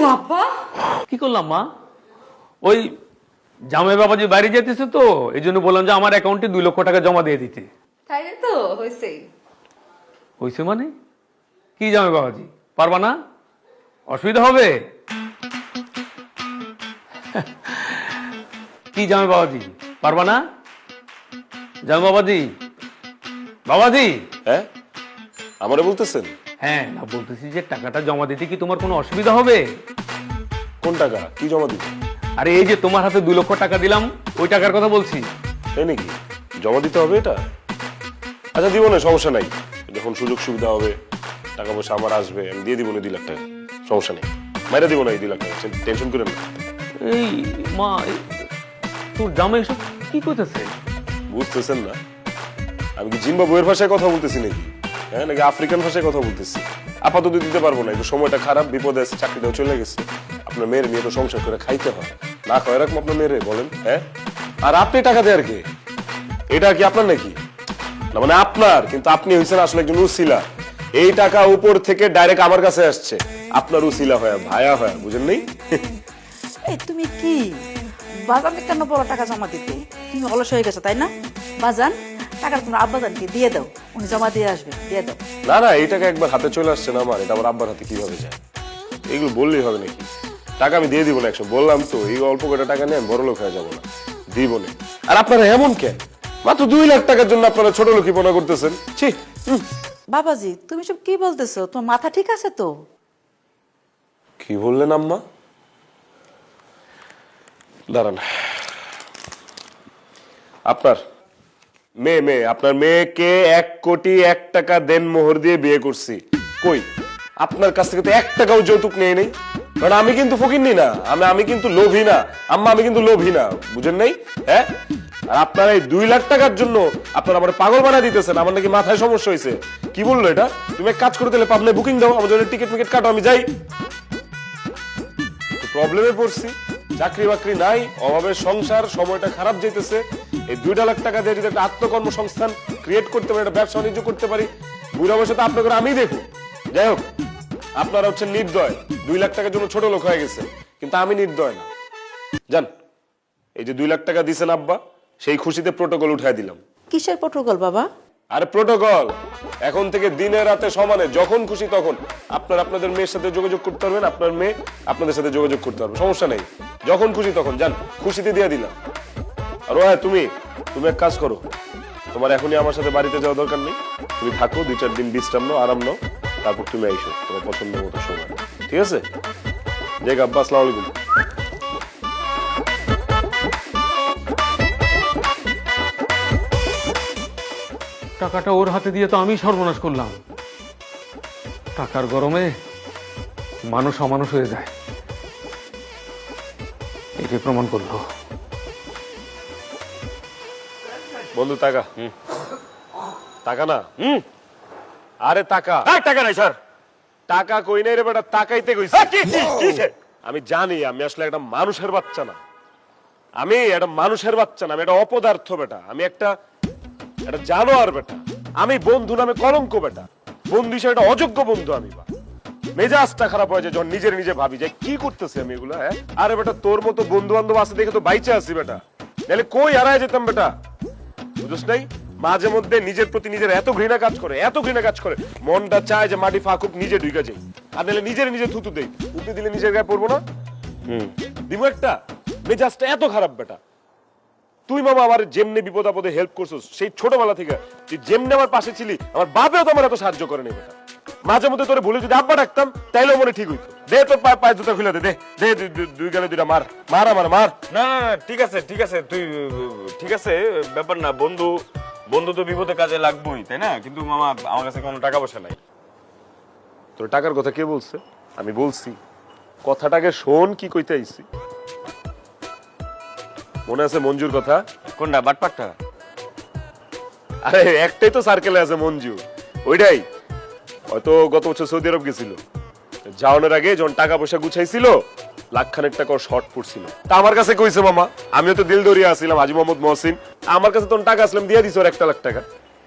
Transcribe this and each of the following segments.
কি কি করলাম মা? ওই জামাই বাবাজি বাইরে যেতেছে তো এই জন্য বললাম যে আমার অ্যাকাউন্টে দুই লক্ষ টাকা জমা দিয়ে দিতে। তাই তো? হয়েছে। হয়েছে মানে? কি জামাই বাবাজি পারবা না? অসুবিধা হবে? কি জামাই বাবাজি পারবা না? জামাই বাবাজি বাবাজি হ্যাঁ? আমারে বলতেছেন? হ্যাঁ না বলতেছি যে টাকাটা জমা দিতে কি তোমার কোনো অসুবিধা হবে? কোন টাকা? কি জমা দিব? আরে এই যে তোমার হাতে দুই লক্ষ টাকা দিলাম ওই টাকার কথা বলছি। তাই নাকি? জমা দিতে হবে এটা? আচ্ছা দিব না সমস্যা নাই। যখন সুযোগ সুবিধা হবে টাকা পয়সা আমার আসবে আমি দিয়ে দিব না দুই লাখ টাকা। সমস্যা নেই। মাইরা দিব না এই দুই লাখ টাকা টেনশন করেন না এই মা তোর জামাই এসব কি করতেছে? বুঝতেছেন না। আমি কি জিম্বাবুয়ের ভাষায় কথা বলতেছি নাকি? হ্যাঁ নাকি আফ্রিকান ভাষায় কথা বলতেছি? আপাতত দিতে পারব না, একটু সময়টা খারাপ, বিপদে আছে, চাকরিটাও চলে গেছে। আপনার মেয়ের নিয়ে তো সংসার করে খাইতে হয়। না খাওয়া এরকম আপনার মেয়েরে, বলেন হ্যাঁ? আর আপনি টাকা দেয় আর কি? এটা কি আপনার নাকি? না মানে আপনার, কিন্তু আপনি হয়েছেন আসলে একজন উসিলা। এই টাকা উপর থেকে ডাইরেক্ট আমার কাছে আসছে। আপনার উসিলা হয়, ভায়া হয়, বুঝেন নেই? এই, তুমি কি? বাজানে কেন বড় টাকা জমা দিতে? তুমি অলস হয়ে গেছো, তাই না? বাজান? টাকাটা তোমার আব্বাজানকে দিয়ে দাও। উনি জমা দিয়ে আসবে দিয়ে দাও। না না এই টাকা একবার হাতে চলে আসছে না আমার এটা আমার আব্বার হাতে কীভাবে যায়? এগুলো বললেই হবে নাকি? টাকা আমি দিয়ে দিব না একশো বললাম তো এই অল্প কটা টাকা নিয়ে আমি বড় লোক হয়ে যাব না দিব না। আর আপনারা এমন কেন মাত্র দুই লাখ টাকার জন্য আপনারা ছোট লোকিপনা করতেছেন। ছি হুম। বাবাজি তুমি সব কি বলতেছো? তোমার মাথা ঠিক আছে তো? কি বললেন আম্মা? দাঁড়ান। আপনার মেয়ে মেয়ে, আপনার মেয়েকে এক কোটি এক টাকা দেন মোহর দিয়ে বিয়ে করছি। কই? আপনার কাছ থেকে তো এক টাকাও যৌতুক নেই নেই। কারণ আমি কিন্তু ফকিরনি না, আমি আমি কিন্তু লোভী না, আম্মা আমি কিন্তু লোভী না, বুঝেন নাই? হ্যাঁ? আর আপনারা এই দুই লাখ টাকার জন্য আপনার আমার পাগল বানা দিতেছেন, আমার নাকি মাথায় সমস্যা হয়েছে কি বলল এটা? তুমি এক কাজ করে দিলে পাবলে বুকিং দাও, আমার জন্য টিকিট মিকেট কাটো, আমি যাই। প্রবলেমে পড়ছি। চাকরি বাকরি নাই, অভাবের সংসার, সময়টা খারাপ যেতেছে এই দুইটা লাখ টাকা দিয়ে যদি একটা আত্মকর্মসংস্থান ক্রিয়েট করতে পারি, একটা ব্যবসা বাণিজ্য করতে পারি, বুড়া বয়সে তো আপনাকে আমি দেখো যাই হোক, আপনারা হচ্ছে নির্দয়। দুই লাখ টাকার জন্য ছোট লোক হয়ে গেছে, কিন্তু আমি নির্দয় না। জান এই যে দুই লাখ টাকা দিছেন আব্বা, সেই খুশিতে প্রোটোকল উঠাই দিলাম। কিসের প্রোটোকল বাবা? আরে প্রোটোকল এখন থেকে দিনে রাতে সমানে, যখন খুশি তখন। আপনার আপনাদের মেয়ের সাথে যোগাযোগ করতে পারবেন, আপনার মেয়ে আপনাদের সাথে যোগাযোগ করতে পারবে, সমস্যা নেই। যখন খুশি তখন, যান, খুশিতে দিয়ে দিলাম। আর ও হ্যাঁ তুমি তুমি এক কাজ করো। তোমার এখনই আমার সাথে বাড়িতে যাওয়া দরকার নেই। তুমি থাকো, দুই চার দিন বিশ্রাম নাও, আরাম নাও, তারপর তুমি আইসো, তোমার পছন্দ মতো সময়। ঠিক আছে? জয় আব্বা, আসসালামু আলাইকুম। টাকাটা ওর হাতে দিয়ে তো আমি সর্বনাশ করলাম। টাকার গরমে মানুষ অমানুষ হয়ে যায়। একে প্রমাণ করল। বন্ধু টাকা। টাকা না? আরে টাকা। টাকা নাই স্যার টাকা কই নাই রে বেটা? তাকাইতে কইছি। আমি জানি আমি আসলে একটা মানুষের বাচ্চা না। আমি একটা মানুষের বাচ্চা না আমি একটা অপদার্থ বেটা। আমি একটা একটা জানোয়ার বেটা। আমি বন্ধু নামে কলঙ্ক বেটা। বন্ধু হিসেবে একটা অযোগ্য বন্ধু আমি বা। মেজাজটা খারাপ হয়ে যায় যখন নিজের নিজে ভাবি যে কি করতেছি আমি এগুলো হ্যাঁ? আরে বেটা তোর মতো বন্ধু বান্ধব আছে দেখে তো বাইচে আছি বেটা। নাহলে কই হারায় যেতাম বেটা? বুঝছ নাই? মাঝে মধ্যে নিজের প্রতি নিজের এত ঘৃণা কাজ করে এত ঘৃণা কাজ করে মনটা চায় যে মাটি ফাঁকুক নিজে ঢুকে যাই। আর নাহলে নিজের নিজে থুতু দেই। থুতু দিলে নিজের গায়ে পড়ব না? হুম। দিমু একটা? মেজাজটা এত খারাপ বেটা। তুই মামা আমার যেমনি বিপদ আপদে হেল্প করছিস সেই ছোটবেলা থেকে তুই যেমনি আমার পাশে ছিলি আমার বাপেও তো আমার এত সাহায্য করে নেই বেটা। মাঝে মধ্যে তোরে ভুলে যদি আব্বা ডাকতাম তাইলেও মনে ঠিক হইতো। দে তোর পায়ে পায়ে জুতা খুলে দে দে দে দুই- গালে দুইটা মার মার আমার মার। না না, ঠিক আছে ঠিক আছে তুই ঠিক আছে ব্যাপার না বন্ধু বন্ধু তো বিপদে কাজে লাগবেই তাই না? কিন্তু মামা আমার কাছে কোনো টাকা পয়সা নাই। তোর টাকার কথা কে বলছে? আমি বলছি কথাটাকে শোন কি কইতে আইছি। মনে আছে মঞ্জুর কথা? কোনটা বাটপাটটা? আরে একটাই তো সার্কেলে আছে মঞ্জু। ওইটাই। হয়তো গত বছর সৌদি আরব গেছিল। যাওয়ানোর আগে যখন টাকা পয়সা গুছাইছিল লাখখানেক টাকা শর্ট পড়ছিল। তা আমার কাছে কইছে মামা আমিও তো দিল দরিয়া আসছিলাম হাজি মোহাম্মদ মহসিন। আমার কাছে তখন টাকা আসলাম দিয়ে দিছ ওর একটা লাখ টাকা।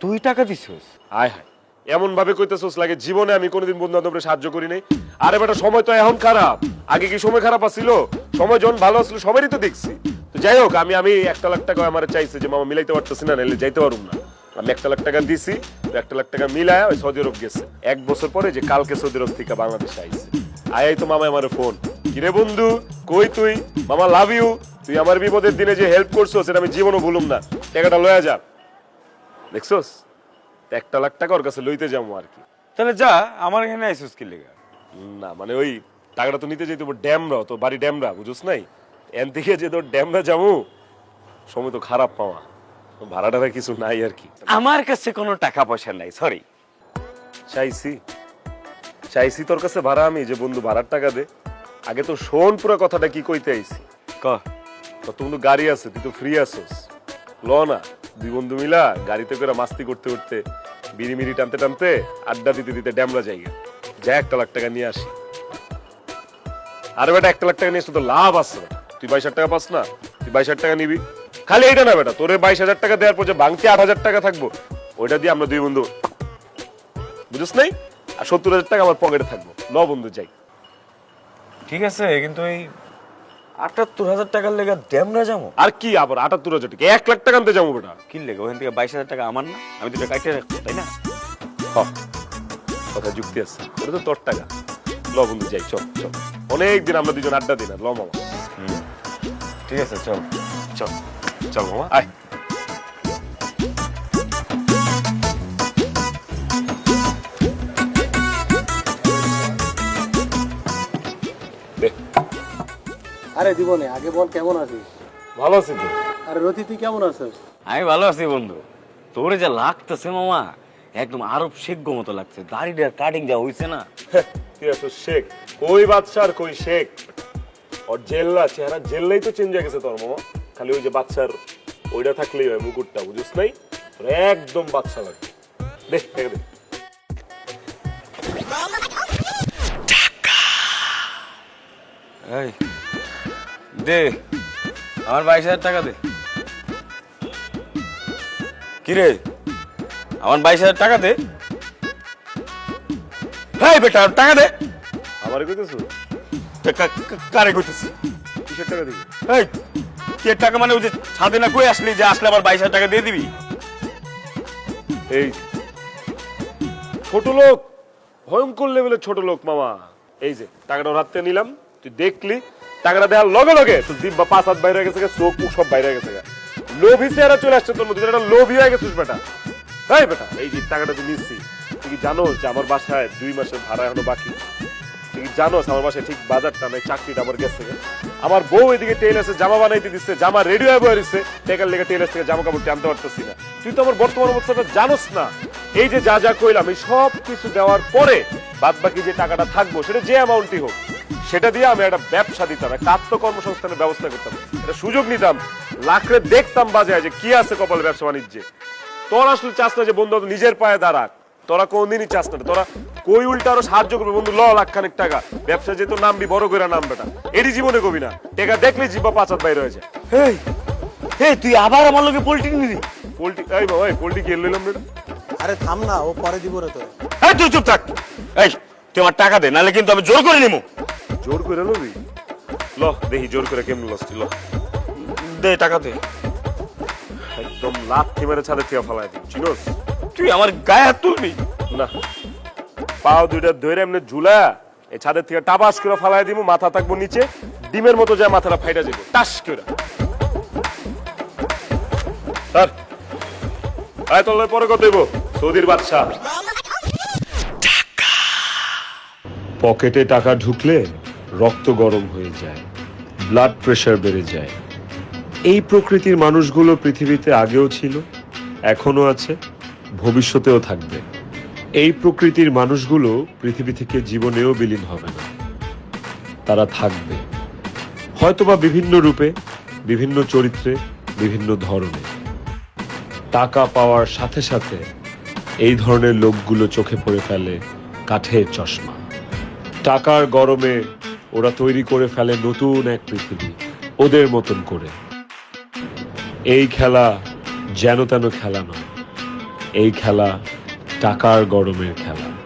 তুই টাকা দিছিস? আয় হায়। এমন ভাবে কইতেছস লাগে জীবনে আমি কোনোদিন বন্ধু বান্ধবরে সাহায্য করি নাই। আরে বেটা সময় তো এখন খারাপ। আগে কি সময় খারাপ আছিল? সময় যখন ভালো আসলো সবারই তো দেখছি। যাই হোক আমি আমি একটা লাখ টাকা আমার চাইছে যে মামা মিলাইতে পারতেছি না নাহলে যাইতে পারুম না। আমি একটা লাখ টাকা দিছি একটা লাখ টাকা মিলায় ওই সৌদি আরব গেছে। এক বছর পরে যে কালকে সৌদি আরব থেকে বাংলাদেশে আইছে। আয় তো মামা আমার ফোন। কিরে বন্ধু কই তুই? মামা লাভ ইউ তুই আমার বিপদের দিনে যে হেল্প করছ সেটা আমি জীবনও ভুলুম না। টাকাটা লয়া যা। দেখছোস? একটা লাখ টাকা ওর কাছে লইতে যাব আর কি। তাহলে যা আমার এখানে আইসুস কি লেগা? না মানে ওই টাকাটা তো নিতে যেতে ড্যামরা তো বাড়ি ড্যামরা বুঝোস নাই? এন থেকে যে তোর ড্যামরা যাব সময় তো খারাপ পাওয়া। ভাড়া টাড়া কিছু নাই আর কি। আমার কাছে কোনো টাকা পয়সা নাই সরি চাইছি। চাইছি তোর কাছে ভাড়া আমি যে বন্ধু ভাড়ার টাকা দে। আগে তো শোন পুরো কথাটা কি কইতে আইছি। ক? তো কিন্তু গাড়ি আছে তুই তো ফ্রি আছিস। ল না দুই বন্ধু মিলা গাড়িতে করে মাস্তি করতে করতে বিড়ি মিড়ি টানতে টানতে আড্ডা দিতে দিতে ড্যামরা জায়গা। যা একটা লাখ টাকা নিয়ে আসি। আর বেটা একটা লাখ টাকা নিয়ে আসলে তো লাভ আছে। তুই বাইশ হাজার টাকা পাস না তুই বাইশ হাজার টাকা নিবি। খালি এইটা না বেটা তোরে বাইশ হাজার টাকা দেওয়ার পর যে ভাঙতে আট হাজার টাকা থাকব ওইটা দিয়ে আমরা দুই বন্ধু বুঝিস নাই? আর সত্তর হাজার টাকা আমার পকেটে থাকব। ন বন্ধু যাই। ঠিক আছে কিন্তু এই আটাত্তর হাজার টাকার লেগা ড্যামরা যাব। আর কি আবার আটাত্তর হাজার টাকা? এক লাখ টাকা আনতে যাব বেটা। কি লেগে? ওখান থেকে বাইশ হাজার টাকা আমার না? আমি দুটো কাটিয়ে রাখব তাই না? কথা যুক্তি আছে। ওটা তো তোর টাকা। ল বন্ধু যাই চল চল। অনেক দিন আমরা দুজন আড্ডা আর ল মামা। ঠিক আছে চল। চল চল মামা। আয়। আরে জীবনে আগে বল কেমন আছিস? ভালো আছি তো। আরে রতি তুই কেমন আছিস? আমি ভালো আছি বন্ধু। তোরে যা লাগতেছে মামা একদম আরব শেখ মতো লাগছে। দাড়িটার কাটিং যা হইছে না। তুই আছো শেখ। কই বাচ্চা আর কই শেখ? ওর জেল্লা চেহারা জেল্লাই তো চেঞ্জ হয়ে গেছে তোর মামা। খালি ওই যে বাচ্চার ওইটা থাকলেই হয় মুকুটটা বুঝিস নাই? একদম বাচ্চা লাগে। দেখ দেখ দেখ এই দে আমার বাইশ হাজার টাকা দে। কি রে আমার বাইশ হাজার টাকা দে। হ্যাঁ বেটা টাকা দে। আমার কইতেছো? কারে কইতেছি কিসের টাকা দিবি? এই কে টাকা মানে ওই যে ছাদে না কই আসলি যে আসলে আবার বাইশ হাজার টাকা দিয়ে দিবি? এই ছোট লোক ভয়ঙ্কর লেভেলের ছোট লোক মামা। এই যে টাকাটা রাত্রে নিলাম তুই দেখলি টাকাটা দেওয়ার লগে লগে তোর দিব্যা পাঁচ হাত বাইরে গেছে চোখ মুখ সব বাইরে গেছে। লোভী চেহারা চলে আসছে তোর মধ্যে একটা লোভী হয়ে গেছিস বেটা। এই বেটা এই যে টাকাটা তুই নিচ্ছি। তুই কি জানোস যে আমার বাসায় দুই মাসের ভাড়া এখনও বাকি? তুই জানোস আমার বাসায় ঠিক বাজারটা নাই চাকরিটা আমার গেছে। আমার বউ এদিকে টেইলার্সে জামা বানাইতে দিচ্ছে জামা রেডি হয়ে বয়ে দিচ্ছে টেকার লেগে টেইলার্স থেকে জামা কাপড় আনতে পারতেছি না। তুই তো আমার বর্তমান অবস্থাটা জানোস না। এই যে যা যা কইলাম, এই সব কিছু দেওয়ার পরে বাদ বাকি যে টাকাটা থাকব, সেটা যে অ্যামাউন্টই হোক, সেটা দিয়ে আমি একটা ব্যবসা দিতাম, একটা আত্মকর্মসংস্থানের ব্যবস্থা করতাম। একটা সুযোগ নিতাম লাখরে দেখতাম বাজারে যে কি আছে কপাল ব্যবসা বাণিজ্যে। তোর আসলে চাস না যে বন্ধু নিজের পায়ে দাঁড়াক। তোরা কোনদিনই চাস না তোরা কই উল্টা আরও সাহায্য করবে? বন্ধু ল লাখ খানিক টাকা। ব্যবসা যেহেতু নামবি বড় করে নাম বেটা। এটি জীবনে কবি না। টেকা দেখলে জিব্বা পাঁচ হাত বাইরে হয়েছে। এই এই তুই আবার আমার লোকে পোল্ট্রি নিলি পোল্ট্রি এই বাবা এই পোল্ট্রি কি লইলাম বেটা আরে থাম না ও পরে দিব রে তো এই তুই চুপ থাক। এই তুই আমার টাকা দে নাহলে কিন্তু আমি জোর করে নিবো জোর করে লবি? ল দেখি জোর করে কেমন লসটি ল। দে টাকা দে। একদম লাভ মেরে ছাদে থেকে ফেলায় দিই চিনোস? তুই আমার গায়ে হাত তুলবি? না। পাও দুইটা ধরে এমনি ঝুলা এই ছাদের থেকে টাবাস করে ফালাই দিব মাথা থাকব নিচে ডিমের মতো যায় মাথাটা ফাইটা যাবে টাস করে। স্যার আয় তোর পরে কত দেবো সৌদির বাদশা পকেটে টাকা ঢুকলে রক্ত গরম হয়ে যায় ব্লাড প্রেশার বেড়ে যায়। এই প্রকৃতির মানুষগুলো পৃথিবীতে আগেও ছিল এখনও আছে। ভবিষ্যতেও থাকবে। এই প্রকৃতির মানুষগুলো পৃথিবী থেকে জীবনেও বিলীন হবে না। তারা থাকবে। হয়তোবা বিভিন্ন রূপে, বিভিন্ন চরিত্রে, বিভিন্ন ধরনে। টাকা পাওয়ার সাথে সাথে এই ধরনের লোকগুলো চোখে পড়ে ফেলে কাঠের চশমা। টাকার গরমে ওরা তৈরি করে ফেলে নতুন এক পৃথিবী, ওদের মতন করে। এই খেলা যেন তেন খেলা নয়। এই খেলা টাকার গরমের খেলা।